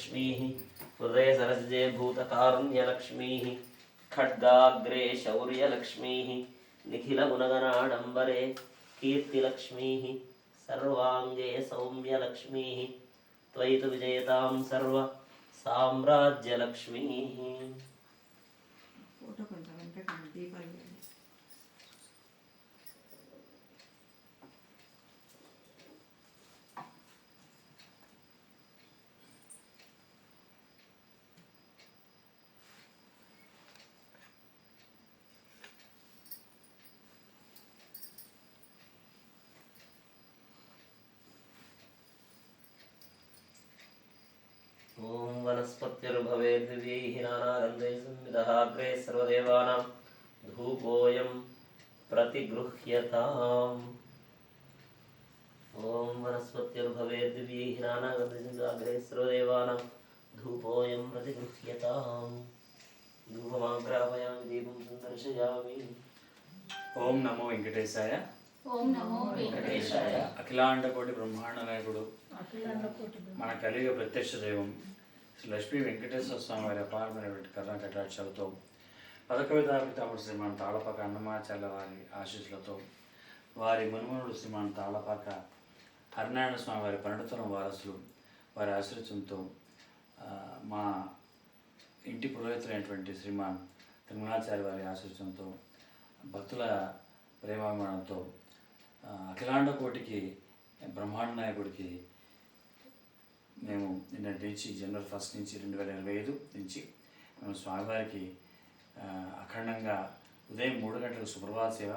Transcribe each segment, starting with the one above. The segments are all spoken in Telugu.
लक्ष्मीः सरजे भूतकारुण्यलक्ष्मीः खड्गाग्रे शौर्यलक्ष्मीः निखिलगुणगणाडम्बरे कीर्तिलक्ष्मीः सर्वाङ्गे सौम्यलक्ष्मी त्वयि तु विजयतां सर्व ॐ वनस्पत्युर्भवेद्दिव्यैः नानागन्धैः संविदः अग्रे सर्वदेवानां धूपोऽयं प्रतिगृह्यताम् ॐ वनस्पत्युर्भवेद्दिव्यैः नानागन्धैः संविदः अग्रे सर्वदेवानां धूपोऽयं प्रतिगृह्यताम् धूपमाग्रापयामि दीपं सन्दर्शयामि ఓం నమో వెంకటేశాయ ఓం నమో వెంకటేశాయ అఖిలాండ కోటి బ్రహ్మాండ నాయకుడు మన కలియుగ ప్రత్యక్ష దైవం శ్రీ లక్ష్మీ వెంకటేశ్వర స్వామి వారి అపారమైనటువంటి కరుణ కటాక్షలతో పదకవితాపితాముడు శ్రీమాన్ తాళపాక అన్నమాచార్య వారి ఆశీస్సులతో వారి మునుమనుడు శ్రీమాన్ తాళపాక హరినారాయణ స్వామి వారి పరిణతరం వారసులు వారి ఆశ్రయంతో మా ఇంటి పురోహితులైనటువంటి శ్రీమాన్ తిరుమలాచార్య వారి ఆశీస్సులతో భక్తుల ప్రేమాభిమానంతో అఖిలాండ కోటికి బ్రహ్మాండ నాయకుడికి మేము నిన్నటి నుంచి జనవరి ఫస్ట్ నుంచి రెండు వేల ఇరవై ఐదు నుంచి మేము స్వామివారికి అఖండంగా ఉదయం మూడు గంటలకు సుప్రభాత సేవ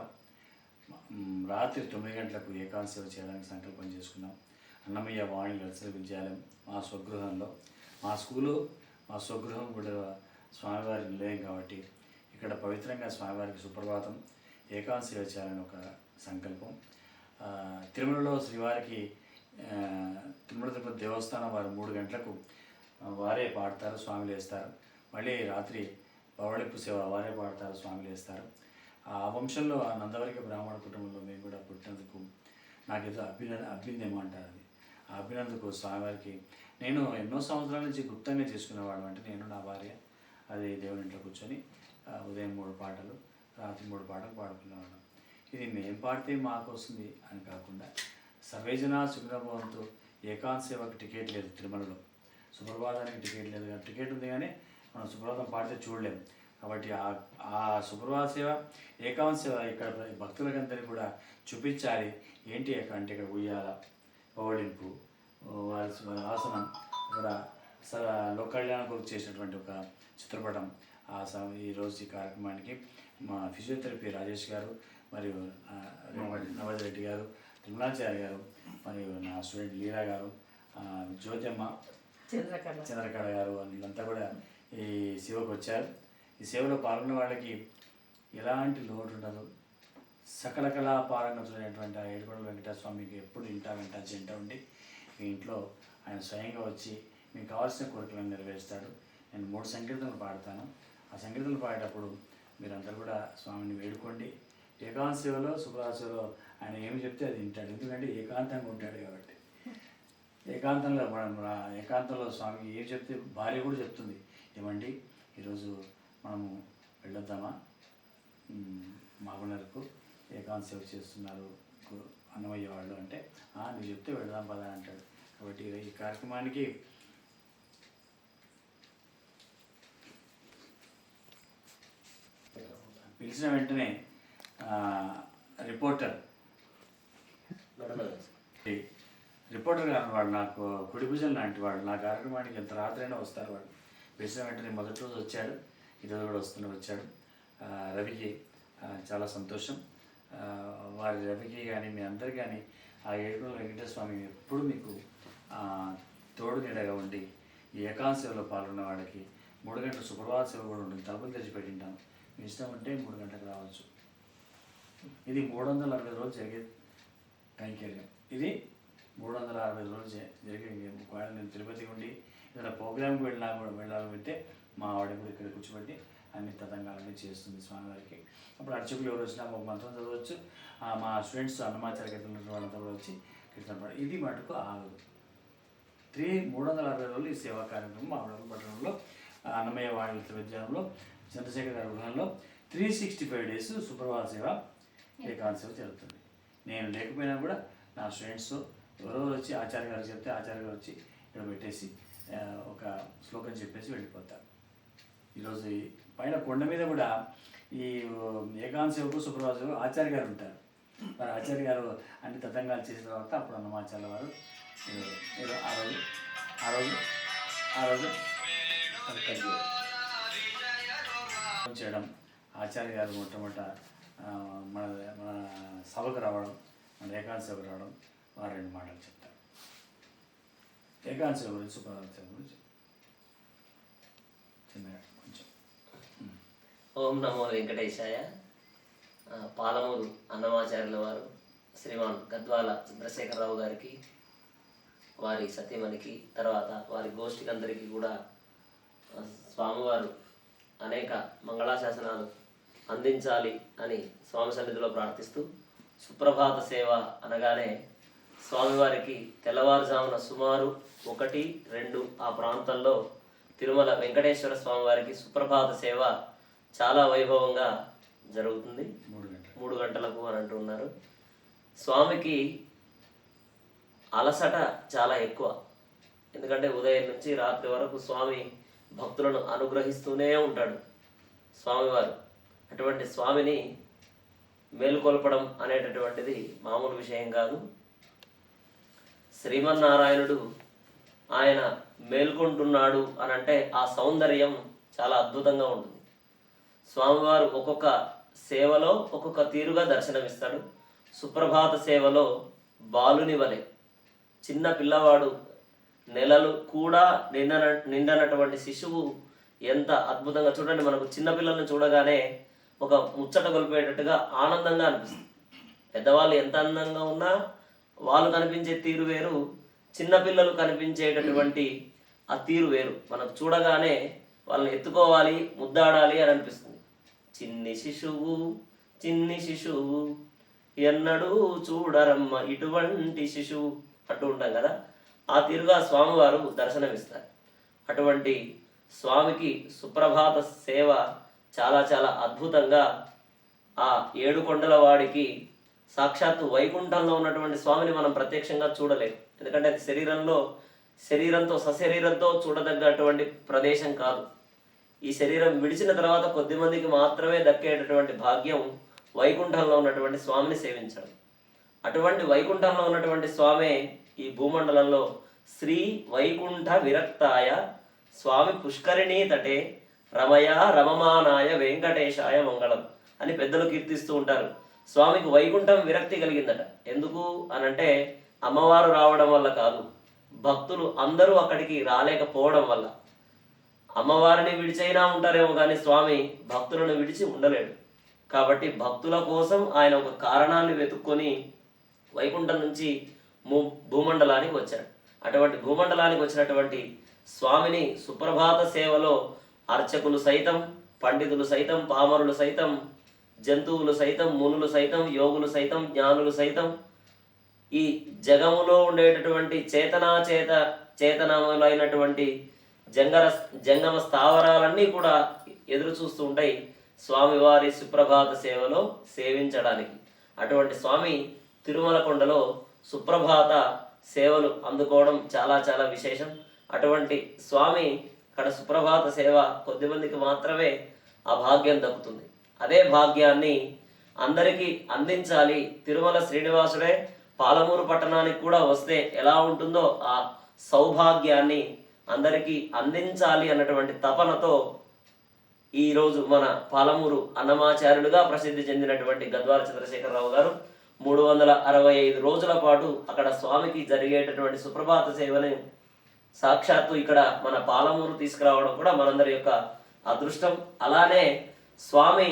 రాత్రి తొమ్మిది గంటలకు ఏకాంత సేవ చేయడానికి సంకల్పం చేసుకున్నాం. అన్నమయ్య వాణి లలిత విద్యాలయం మా స్వగృహంలో. మా స్కూలు మా స్వగృహం కూడా స్వామివారి నిలయం కాబట్టి ఇక్కడ పవిత్రంగా స్వామివారికి సుప్రభాతం ఏకాంత సేవ చేయాలని ఒక సంకల్పం. తిరుమలలో శ్రీవారికి తిరుమల తిరుపతి దేవస్థానం వారు మూడు గంటలకు వారే పాడతారు స్వామి వేస్తారు మళ్ళీ రాత్రి పవళిప్పు సేవ వారే పాడతారు స్వామిలు వేస్తారు ఆ వంశంలో ఆ నందవరిక బ్రాహ్మణ కుటుంబంలో మేము కూడా పుట్టినందుకు నాకేదో అభినంద అభ్యుందేమో అంటారు అది. ఆ అభ్యునందుకు స్వామివారికి నేను ఎన్నో సంవత్సరాల నుంచి గుప్తంగా చేసుకునేవాడు అంటే నేను నా భార్య అది దేవుని ఇంట్లో కూర్చొని ఉదయం మూడు పాటలు రాత్రి మూడు పాటలు పాడుకునేవాళ్ళం ఇది మేము పాడితే మాకు వస్తుంది అని కాకుండా సర్వేజన సుగ్రభవంతో ఏకాంత సేవకు టికెట్ లేదు తిరుమలలో. సుప్రభాతానికి టికెట్ లేదు కానీ టికెట్ ఉంది కానీ మనం సుప్రభాతం పాడితే చూడలేము కాబట్టి ఆ ఆ సుప్రభాత సేవ ఏకాంత సేవ ఇక్కడ భక్తులకందరినీ కూడా చూపించాలి. ఏంటి అంటే ఇక్కడ ఉయ్యాల పౌడింపు వారి వారి ఆసనం ఇక్కడ స లోక కళ్యాణం కొరకు చేసినటువంటి ఒక చిత్రపటం. ఆ స ఈరోజు ఈ కార్యక్రమానికి మా ఫిజియోథెరపీ రాజేష్ గారు మరియు నవజ్ రెడ్డి గారు తిరుమలాచార్య గారు మరియు నా స్టూడెంట్ లీలా గారు జ్యోతమ్మ చంద్రకళ. చంద్రకళ గారు వీళ్ళంతా కూడా ఈ సేవకు వచ్చారు. ఈ సేవలో పాల్గొన్న వాళ్ళకి ఎలాంటి లోటు ఉండదు సకల కళా పారంగతులైనటువంటి ఆ ఏడుకొండల వెంకటేశ్వర స్వామికి ఎప్పుడు ఇంటా వెంట చెంట ఉండి మీ ఇంట్లో ఆయన స్వయంగా వచ్చి మీకు కావాల్సిన కోరికలను నెరవేరుస్తాడు. నేను మూడు సంకీర్తనలు పాడతాను. ఆ సంకీర్తనలు పాడేటప్పుడు మీరందరూ కూడా స్వామిని వేడుకోండి. ఏకాంత సేవలో సుప్రభాత ఆయన ఏమి చెప్తే అది వింటాడు. ఎందుకంటే ఏకాంతంగా ఉంటాడు కాబట్టి. ఏకాంతంలో మనం ఏకాంతంలో స్వామి ఏం చెప్తే భార్య కూడా చెప్తుంది. ఏమండి? ఈరోజు మనము వెళ్ళొద్దామా? మ్, మాగునరకు ఏకాంత సేవ చేస్తున్నారు గు- అన్నమయ్య వాళ్ళు అంటే నువ్వు చెప్తే వెళదాం పదా అంటాడు. కాబట్టి ఈ కార్యక్రమానికి పిలిచిన వెంటనే రిపోర్టర్. రిపోర్టర్ కానీ వాడు నాకు కుడిభుజం లాంటి వాడు నా కార్యక్రమానికి ఎంత రాత్రైనా వస్తారు వాడు పిలిచిన వెంటనే మొదటి రోజు వచ్చాడు. ఈరోజు కూడా వస్తూనే వచ్చాడు. రవికి చాలా సంతోషం. వారి రవికి కానీ మీ అందరు కానీ ఆ ఏడుగురు వెంకటేశ్వర స్వామి ఎప్పుడు మీకు తోడు నీడగా ఉండి ఈ ఏకాంత సేవలో పాల్గొన్న వాళ్ళకి మూడు గంటల సుప్రభాత సేవ కూడా ఉంటుంది. తలుపులు తెచ్చిపెట్టింటాం మీ ఇష్టం ఉంటే మూడు గంటలకు రావచ్చు. ఇది మూడు వందల అరవై రోజులు జరిగే కైంకర్యం. ఇది మూడు వందల అరవై రోజులు జరిగే ఒకవేళ నేను తిరుపతి ఉండి ఏదైనా ప్రోగ్రామ్కి వెళ్ళినా కూడా వెళ్ళాలంటే మా ఆవిడ కూడా ఇక్కడ కూర్చోబెట్టి అన్ని తతంగాలన్నీ చేస్తుంది స్వామివారికి. అప్పుడు అర్చకులు ఎవరు వచ్చినా ఒక మంత్రం చదవచ్చు. మా స్టూడెంట్స్ అన్నమాచార్య కీర్తన వాళ్ళంతా కూడా వచ్చి కీర్తన పాడు ఇది మటుకు ఆగదు. త్రీ మూడు వందల అరవై రోజులు ఈ సేవా కార్యక్రమం మా వడపల్లి పట్టణంలో అన్నమయ్య వాణిజ్య విద్యాలయంలో చంద్రశేఖర్ గారి గృహంలో త్రీ సిక్స్టీ ఫైవ్ డేస్ సుప్రభాత సేవ ఏకాంత సేవ జరుగుతుంది. నేను లేకపోయినా కూడా నా స్టూడెంట్స్ ఎవరెవరు వచ్చి ఆచార్య గారు చెప్తే ఆచార్య గారు వచ్చి ఇక్కడ పెట్టేసి ఒక శ్లోకం చెప్పేసి వెళ్ళిపోతారు. ఈరోజు ఈ పైన కొండ మీద కూడా ఈ సుప్రభాత సేవకు ఆచార్య గారు ఉంటారు. మరి ఆచార్య గారు అన్ని తతంగాలు చేసిన తర్వాత అప్పుడు అన్నమాచార్య వారు ఆ రోజు ఆ రోజు ఆ రోజు చేయడం. ఆచార్య గారు మొట్టమొదట మన మన సభకు రావడం మన ఏకాంత సభకు రావడం వారు రెండు మాటలు చెప్తారు. ఏకాంత సభ గురించి సుప్రభాత గురించి. చిన్నగా కొంచెం. ఓం నమో వెంకటేశాయ. పాలమూరు అన్నమాచార్యుల వారు శ్రీమాన్ గద్వాల చంద్రశేఖరరావు గారికి వారి సతీమణికి తర్వాత వారి గోష్ఠికి అందరికీ కూడా స్వామివారు అనేక మంగళాశాసనాలు అందించాలి అని స్వామి సన్నిధిలో ప్రార్థిస్తూ సుప్రభాత సేవ అనగానే స్వామివారికి తెల్లవారుజామున సుమారు ఒకటి రెండు ఆ ప్రాంతంలో తిరుమల వెంకటేశ్వర స్వామివారికి సుప్రభాత సేవ చాలా వైభవంగా జరుగుతుంది. మూడు గంటలు మూడు గంటలకు అని అంటున్నారు స్వామికి అలసట చాలా ఎక్కువ. ఎందుకంటే ఉదయం నుంచి రాత్రి వరకు స్వామి భక్తులను అనుగ్రహిస్తూనే ఉంటాడు స్వామివారు. అటువంటి స్వామిని మేలుకొల్పడం అనేటటువంటిది మామూలు విషయం కాదు. శ్రీమన్నారాయణుడు ఆయన మేల్కొంటున్నాడు అని అంటే ఆ సౌందర్యం చాలా అద్భుతంగా ఉంటుంది. స్వామివారు ఒక్కొక్క సేవలో ఒక్కొక్క తీరుగా దర్శనమిస్తాడు. సుప్రభాత సేవలో బాలుని వలె. చిన్న పిల్లవాడు నెలలు కూడా నిండన నిండనటువంటి శిశువు ఎంత అద్భుతంగా చూడండి మనకు చిన్నపిల్లలను చూడగానే ఒక ముచ్చట కొలిపేటట్టుగా ఆనందంగా అనిపిస్తుంది. పెద్దవాళ్ళు ఎంత అందంగా ఉన్నా వాళ్ళు కనిపించే తీరు వేరు చిన్నపిల్లలు కనిపించేటటువంటి ఆ తీరు వేరు. మనకు చూడగానే వాళ్ళని ఎత్తుకోవాలి ముద్దాడాలి అని అనిపిస్తుంది. చిన్ని శిశువు చిన్ని శిశువు ఎన్నడూ చూడరమ్మ ఇటువంటి శిశువు అంటూ ఉంటాం కదా. ఆ తీరుగా స్వామివారు దర్శనమిస్తారు. అటువంటి స్వామికి సుప్రభాత సేవ చాలా చాలా అద్భుతంగా ఆ ఏడు కొండల వాడికి సాక్షాత్తు వైకుంఠంలో ఉన్నటువంటి స్వామిని మనం ప్రత్యక్షంగా చూడలేము ఎందుకంటే అది శరీరంలో శరీరంతో సశరీరంతో చూడదగ్గటువంటి ప్రదేశం కాదు. ఈ శరీరం విడిచిన తర్వాత కొద్ది మందికి మాత్రమే దక్కేటటువంటి భాగ్యం వైకుంఠంలో ఉన్నటువంటి స్వామిని సేవించడం. అటువంటి వైకుంఠంలో ఉన్నటువంటి స్వామే ఈ భూమండలంలో శ్రీ వైకుంఠ విరక్తాయ స్వామి పుష్కరిణీ తటే రమయ రమమానాయ వెంకటేశాయ మంగళం అని పెద్దలు కీర్తిస్తూ ఉంటారు. స్వామికి వైకుంఠం విరక్తి కలిగిందట. ఎందుకు అనంటే అమ్మవారు రావడం వల్ల కాదు భక్తులు అందరూ అక్కడికి రాలేకపోవడం వల్ల. అమ్మవారిని విడిచైనా ఉంటారేమో కానీ స్వామి భక్తులను విడిచి ఉండలేడు. కాబట్టి భక్తుల కోసం ఆయన ఒక కారణాన్ని వెతుక్కొని వైకుంఠం నుంచి భూమండలానికి వచ్చాడు. అటువంటి భూమండలానికి వచ్చినటువంటి స్వామిని సుప్రభాత సేవలో అర్చకులు సైతం పండితులు సైతం పామరులు సైతం జంతువులు సైతం మునులు సైతం యోగులు సైతం జ్ఞానులు సైతం ఈ జగములో ఉండేటటువంటి చేతనాచేత చేతనములైనటువంటి జంగర జంగమ స్థావరాలన్నీ కూడా ఎదురు చూస్తూ ఉంటాయి స్వామివారి సుప్రభాత సేవలో సేవించడానికి. అటువంటి స్వామి తిరుమల కొండలో సుప్రభాత సేవలు అందుకోవడం చాలా చాలా విశేషం. అటువంటి స్వామి అక్కడ సుప్రభాత సేవ కొద్దిమందికి మాత్రమే ఆ భాగ్యం దక్కుతుంది. అదే భాగ్యాన్ని అందరికీ అందించాలి. తిరుమల శ్రీనివాసుడే పాలమూరు పట్టణానికి కూడా వస్తే ఎలా ఉంటుందో ఆ సౌభాగ్యాన్ని అందరికీ అందించాలి అన్నటువంటి తపనతో ఈరోజు మన పాలమూరు అన్నమాచార్యులుగా ప్రసిద్ధి చెందినటువంటి గద్వాల చంద్రశేఖరరావు గారు మూడు వందల అరవై ఐదు రోజుల పాటు అక్కడ స్వామికి జరిగేటటువంటి సుప్రభాత సేవని సాక్షాత్తు ఇక్కడ మన పాలమూరు తీసుకురావడం కూడా మనందరి యొక్క అదృష్టం. అలానే స్వామి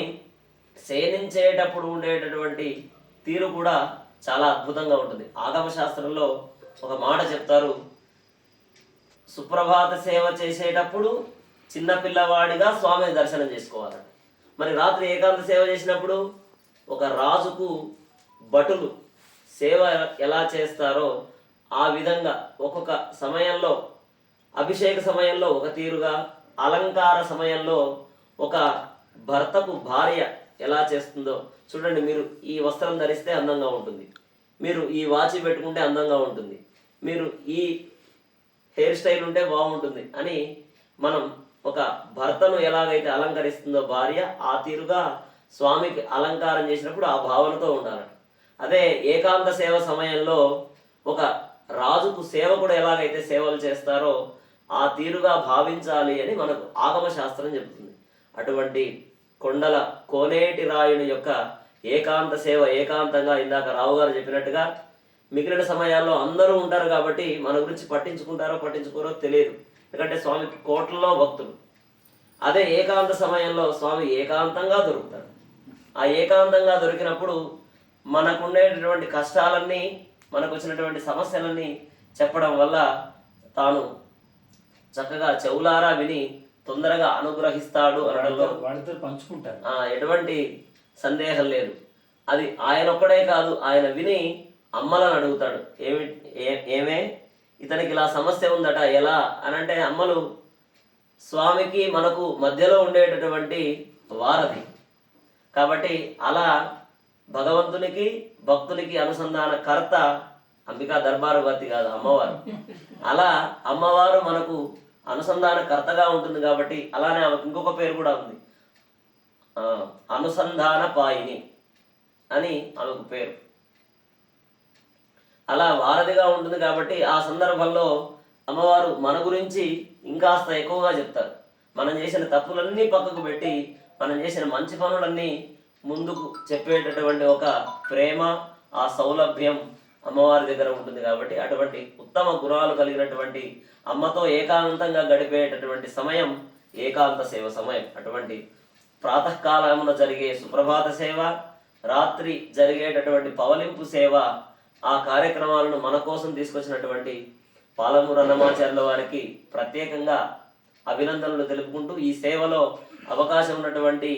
శయనించేటప్పుడు ఉండేటటువంటి తీరు కూడా చాలా అద్భుతంగా ఉంటుంది. ఆగమ శాస్త్రంలో ఒక మాట చెప్తారు. సుప్రభాత సేవ చేసేటప్పుడు చిన్న పిల్లవాడిగా స్వామిని దర్శనం చేసుకోవాలంట మరి రాత్రి ఏకాంత సేవ చేసినప్పుడు ఒక రాజుకు భటులు సేవ ఎలా చేస్తారో ఆ విధంగా ఒక్కొక్క సమయంలో అభిషేక సమయంలో ఒక తీరుగా అలంకార సమయంలో ఒక భర్తకు భార్య ఎలా చేస్తుందో చూడండి మీరు ఈ వస్త్రం ధరిస్తే అందంగా ఉంటుంది. మీరు ఈ వాచి పెట్టుకుంటే అందంగా ఉంటుంది. మీరు ఈ హెయిర్ స్టైల్ ఉంటే బాగుంటుంది అని మనం ఒక భర్తను ఎలాగైతే అలంకరిస్తుందో భార్య ఆ తీరుగా స్వామికి అలంకారం చేసినప్పుడు ఆ భావనతో ఉండాలట. అదే ఏకాంత సేవ సమయంలో ఒక రాజుకు సేవకుడు ఎలాగైతే సేవలు చేస్తారో ఆ తీరుగా భావించాలి అని మనకు ఆగమ శాస్త్రం చెబుతుంది. అటువంటి కొండల కోనేటి రాయుని యొక్క ఏకాంత సేవ ఏకాంతంగా ఇందాక రావు గారు చెప్పినట్టుగా మిగిలిన సమయాల్లో అందరూ ఉంటారు కాబట్టి మన గురించి పట్టించుకుంటారో పట్టించుకోరో తెలియదు. ఎందుకంటే స్వామికి కోట్లలో భక్తులు. అదే ఏకాంత సమయంలో స్వామి ఏకాంతంగా దొరుకుతాడు ఆ ఏకాంతంగా దొరికినప్పుడు మనకుండేటటువంటి కష్టాలన్నీ మనకు వచ్చినటువంటి సమస్యలన్నీ చెప్పడం వల్ల తాను చక్కగా చెవులారా విని తొందరగా అనుగ్రహిస్తాడు అనడంలో వాళ్ళిద్దరు పంచుకుంటారు. ఆ, ఎటువంటి సందేహం లేదు. అది ఆయన ఒక్కడే కాదు ఆయన విని అమ్మలను అడుగుతాడు. ఏమి ఏ- ఏమే? ఇతనికి ఇలా సమస్య ఉందట ఎలా? అని అంటే అమ్మలు స్వామికి మనకు మధ్యలో ఉండేటటువంటి వారధి. కాబట్టి అలా భగవంతునికి భక్తునికి అనుసంధాన కర్త అంబికా దర్బారువతి కాదు అమ్మవారు. అలా అమ్మవారు మనకు అనుసంధానకర్తగా ఉంటుంది కాబట్టి అలానే ఆమెకు ఇంకొక పేరు కూడా ఉంది. అనుసంధాన పాయిని అని ఆమెకు పేరు. అలా వారధిగా ఉంటుంది కాబట్టి ఆ సందర్భంలో అమ్మవారు మన గురించి ఇంకాస్త ఎక్కువగా చెప్తారు. మనం చేసిన తప్పులన్నీ పక్కకు పెట్టి మనం చేసిన మంచి పనులన్నీ ముందుకు చెప్పేటటువంటి ఒక ప్రేమ ఆ సౌలభ్యం అమ్మవారి దగ్గర ఉంటుంది కాబట్టి అటువంటి ఉత్తమ గుణాలు కలిగినటువంటి అమ్మతో ఏకాంతంగా గడిపేటటువంటి సమయం ఏకాంత సేవ సమయం. అటువంటి ప్రాతకాలమున జరిగే సుప్రభాత సేవ రాత్రి జరిగేటటువంటి పవలింపు సేవ ఆ కార్యక్రమాలను మన కోసం తీసుకొచ్చినటువంటి పాలమూరు అన్నమాచార్యుల వారికి ప్రత్యేకంగా అభినందనలు తెలుపుకుంటూ ఈ సేవలో అవకాశం ఉన్నటువంటి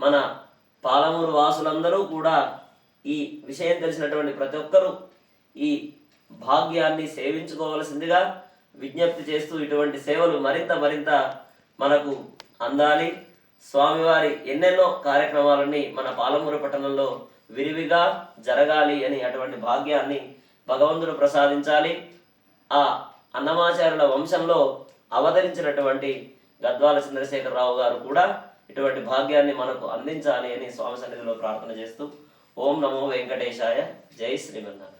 మన పాలమూరు వాసులందరూ కూడా ఈ విషయం తెలిసినటువంటి ప్రతి ఒక్కరూ ఈ భాగ్యాన్ని సేవించుకోవలసిందిగా విజ్ఞప్తి చేస్తూ ఇటువంటి సేవలు మరింత మరింత మనకు అందాలి. స్వామివారి ఎన్నెన్నో కార్యక్రమాలన్నీ మన పాలమూరు పట్టణంలో విరివిగా జరగాలి అని అటువంటి భాగ్యాన్ని భగవంతుడు ప్రసాదించాలి. ఆ అన్నమాచార్యుల వంశంలో అవతరించినటువంటి గద్వాల చంద్రశేఖరరావు గారు కూడా ఇటువంటి భాగ్యాన్ని మనకు అందించాలి అని స్వామి సన్నిధిలో ప్రార్థన చేస్తూ ఓం నమో వెంకటేశాయ. జై శ్రీమన్నారాయణ.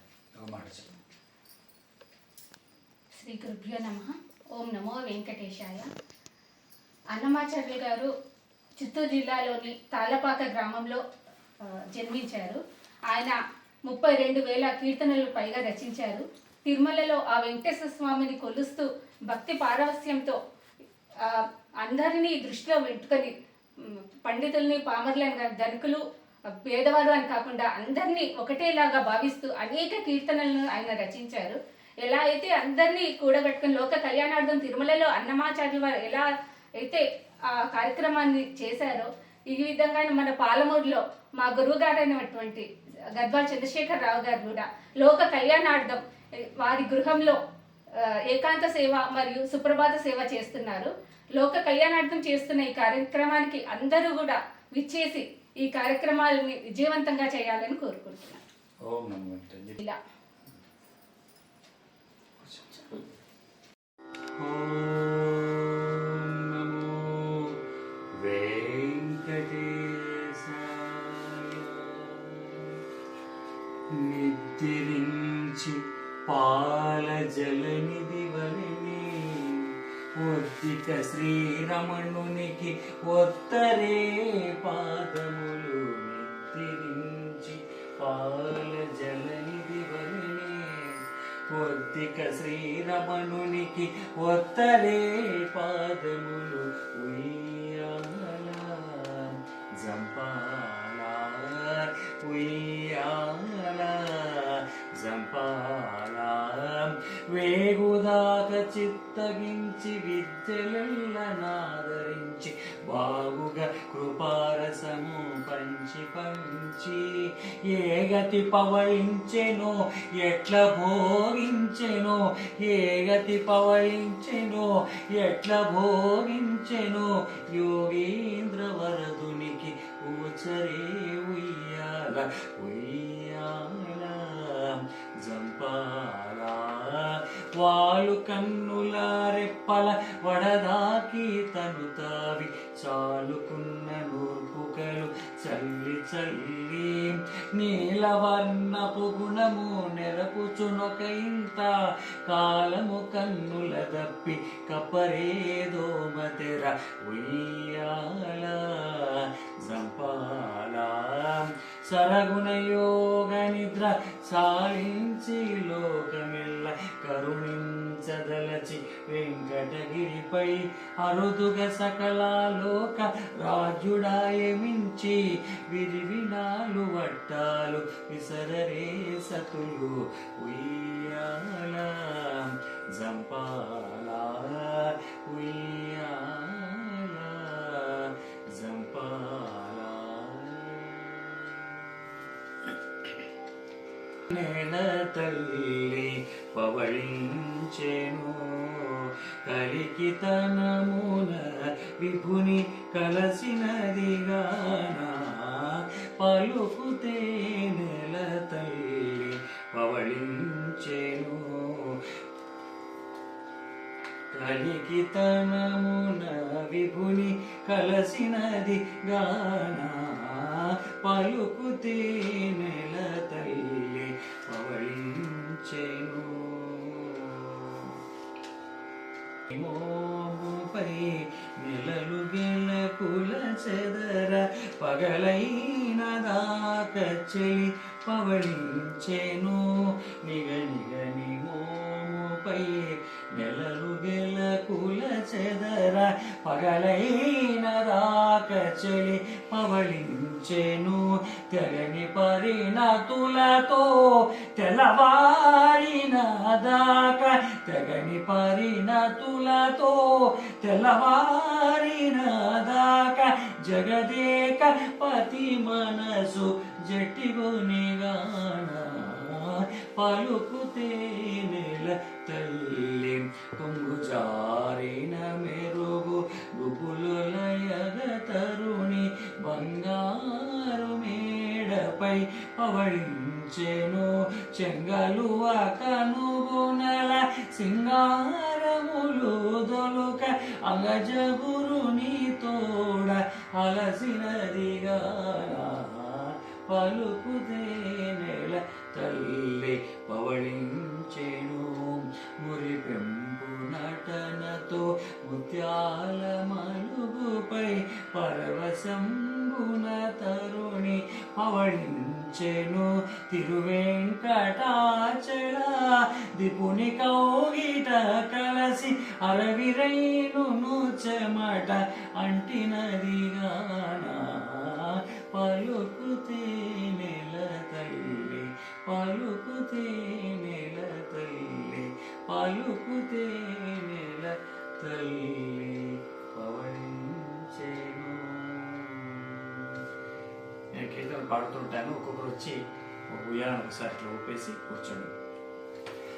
శ్రీ గురుభ్యో నమ. ఓం నమో వెంకటేశాయ. అన్నమాచార్యులు గారు చిత్తూరు జిల్లాలోని తాళ్ళపాక గ్రామంలో జన్మించారు. ఆయన ముప్పై రెండు వేల కీర్తనలు పైగా రచించారు. తిరుమలలో ఆ వెంకటేశ్వర స్వామిని కొలుస్తూ భక్తి పారవస్యంతో ఆ, అందరినీ దృష్టిలో పెట్టుకొని పండితుల్ని పామర్లను కాదు, ధనికులు పేదవారు అని కాకుండా అందరినీ ఒకటేలాగా భావిస్తూ అనేక కీర్తనలను ఆయన రచించారు. ఎలా అయితే అందరినీ కూడగట్టుకుని లోక కళ్యాణార్థం తిరుమలలో అన్నమాచార్యులు వారు ఎలా అయితే ఆ కార్యక్రమాన్ని చేశారో ఈ విధంగానే మన పాలమూరులో మా గురువు గారైనటువంటి గద్వాల్ చంద్రశేఖర్ రావు గారు కూడా లోక కళ్యాణార్థం వారి గృహంలో ఏకాంత సేవ మరియు సుప్రభాత సేవ చేస్తున్నారు. లోక కళ్యాణార్థం చేస్తున్న ఈ కార్యక్రమానికి అందరూ కూడా విచ్చేసి ఈ కార్యక్రమాలని విజయవంతంగా చేయాలని కోరుకుంటున్నాను. ఓం నమో వెంకటేశ్వర ఇలా. ఓం నమో వెంకటేశాయ. నిద్రించి పాల జలనిధి ఒత్తిక శ్రీరమణునికి ఒత్తరే పాదములు నిద్రించి పాల జలనిధి వలెనే. ఒత్తిక శ్రీరమణునికి ఒత్తరే పాదములు ఉయ్యాల జంపాల ఉయ్యాల జంపాల వేగుదాక చిత్తగించి విద్యలెల్లనాదరించి బాగుగా కృపారసము పంచి పంచి ఏ గతి పవళించెనో ఎట్ల భోగించెనో ఏ గతి పవళించెనో ఎట్ల భోగించెనో యోగీంద్ర వరదునికి ఊచరే ఉయ్యాల ఉయ్య వాలు కన్నుల రెప్పల వడదాకి తను తావి. చాలుకున్న నూర్పుకలు చల్లి చల్లి నీలవర్ణపు గుణము నెరపుచునొక ఇంత కాలము కన్నుల తప్పి కపరేదో మతెర ఉయ్యాల జంపాల సరగుణ యోగ నిద్ర సాలించి లోకమెల్ల కరుణించదలచి వెంకటగిరిపై అరుదుగ సకల లోక రాజుడాయమించి విరివినాలు వట్టాలు విసరరే సతులు ఉయ్యాల జంపాల ఉయ్యాల జంపాల. నేల తల్లి పవళించెను కలికితనమున విభుని కలసినదిగానా పలుకుతే నెల తల్లి పవళించెను కలికితనమున విభుని కలసినది గానా పలుకుతే నెల తల్లి పవళించెను మోముపై నెలలు గెలకుల చెదర పగలైన దాక చెలి పవళించెను. నిగ నిగ నిగ మోముపై నెలలు గెలకుల చెదర పగలైన రాక చెలి పవళించెను తెగని పరిణతులతో తెల్లవారిన దాక తెగని పరిణతులతో తెల్లవారిన దాక జగదేక పతి మనసు జటిగునిగాన పలుకుతేనెల తల్లి. కొంగు జారిన మెరుగు గుబులులయగ తరుణి బంగారు మేడపై పవళించెను. చెంగలు కనుగునల సింగారములు దొలుక అగజగురుని తోడ అలసినదిగా పలుకుతే నెల తల్లి పవళించెను మురిపెంపు నటనతో ముత్యాల మలుగుపై పరవశంబున తరుణి పవళించెను తిరువేంకటాచల దిపుని కౌగిట కలసి అరవిరైను చెమట అంటినదిగానా. పలుకుతే పలుకుతే నెల తల్లి పలుకుతే నెల తల్లి పవళించెను నేను కీర్తన పాడుతుంటాను ఒక్కొక్కరు వచ్చి ఒక ఉయ్యాలను ఒకసారి ఇట్లా ఊపేసి కూర్చోండి.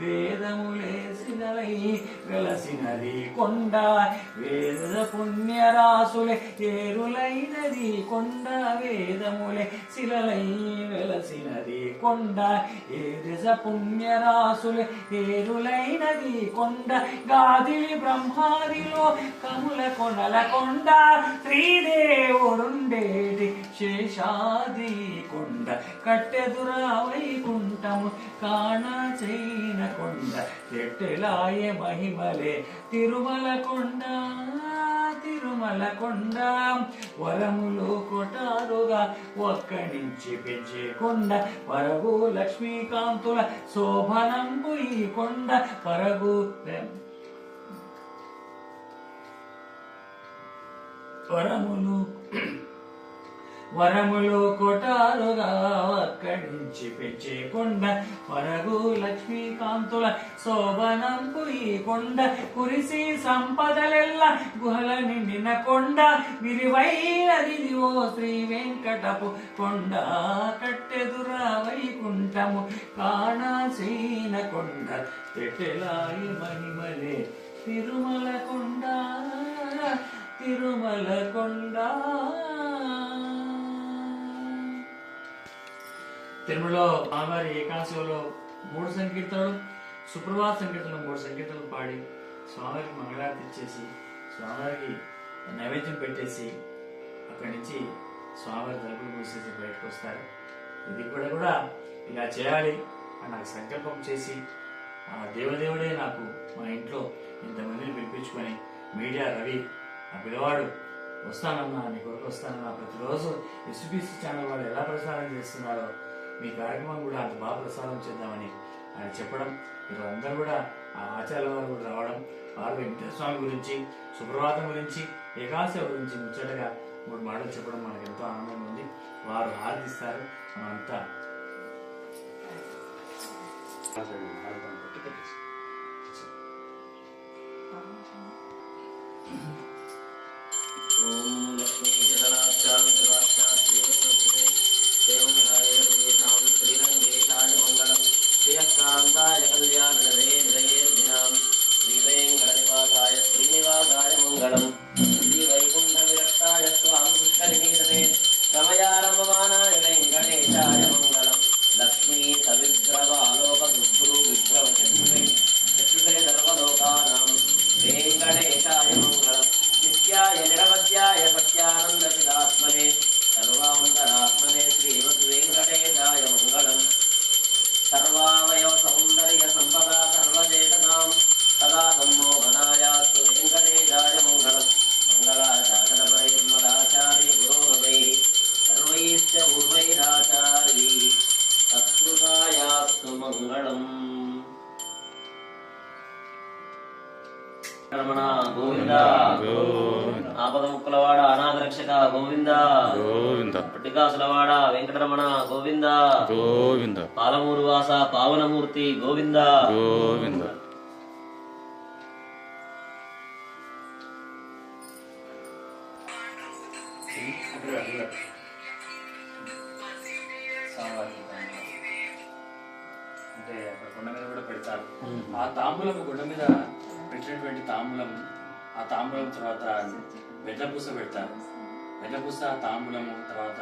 వేదములేసినవై వెలసినది కొండ వేద పుణ్యరాసులే ఏరులైనది కొండ వేదములే శిలలై వెలసినది కొండ ఏ దశ పుణ్యరాసులే ఏరులైనది కొండ గాదిలి బ్రహ్మాదిలో కా కొనలకొండ శ్రీదేవుడుండేటి శేషాది కొండ కట్టెదురా వైకుంఠము కాణ చైన కొండ ఎట్టెలాయ మహిమలే తిరుమల కొండ తిరుమల కొండ వరములు కొటారుగా ఒక్కడించి పెంచే కొండ. పరగు లక్ష్మీకాంతుల శోభనంబు ఈ కొండ. పరగు వరములు వరములు కొటారుగా అక్కడించి పెంచే కొండ పరగు లక్ష్మీకాంతుల శోభనంపు ఈ కొండ కురిసి సంపదలెల్ల గుహల నిండిన కొండ విరివైనది ఓ శ్రీ వెంకటపు కొండ. కట్టెదురా వైకుంఠము కాణాసీన కొండ తెట్టెలాయి మహిమలే తిరుమల కొండ. తిరుమల కొండ తిరుమలలో అమ్మవారి ఏకాశంలో మూడు సంకీర్తనలు సుప్రభాత సంకీర్తనలు మూడు సంకీర్తనలు పాడి స్వామివారికి మంగళారతి ఇచ్చేసి స్వామివారికి నైవేద్యం పెట్టేసి అక్కడి నుంచి స్వామివారి తలుపులు మూసేసి బయటకు వస్తారు. ఇది కూడా కూడా ఇలా చేయాలి అని నాకు సంకల్పం చేసి ఆ దేవదేవుడే నాకు మా ఇంట్లో ఇంతమందిని పిలిపించుకొని మీడియా రవి ఆ పిల్లవాడు వస్తానన్నా నీ కొరకు వస్తానన్నా ప్రతిరోజు ఎస్బీసీ ఛానల్ వాళ్ళు ఎలా ప్రసారం చేస్తున్నారో మీ కార్యక్రమం కూడా అంత బాగా ప్రసారం చేద్దామని ఆయన చెప్పడం మీరు అందరూ కూడా ఆ ఆచార్య వారు కూడా రావడం వారు వెంకటేశ్వర స్వామి గురించి సుప్రభాతం గురించి ఏకాశ గురించి ముచ్చటగా మూడు మాటలు చెప్పడం మనకు ఎంతో ఆనందంగా ఉంది. వారు ఆరాధిస్తారు మనంతా قال لقد جاء సత్కృతాయాస్తు మంగళం రమణ గోవింద. ఆపద ముక్కులవాడ అనాథ రక్షక గోవింద. గోవింద. పట్టికాసులవాడ వెంకటరమణ గోవింద. గోవింద. పాలమూరు వాస పావనమూర్తి గోవింద. గోవింద. తాంబూలం తర్వాత మెట్ల పూస పెడతారు మెట్ల పూస తాంబూలము తర్వాత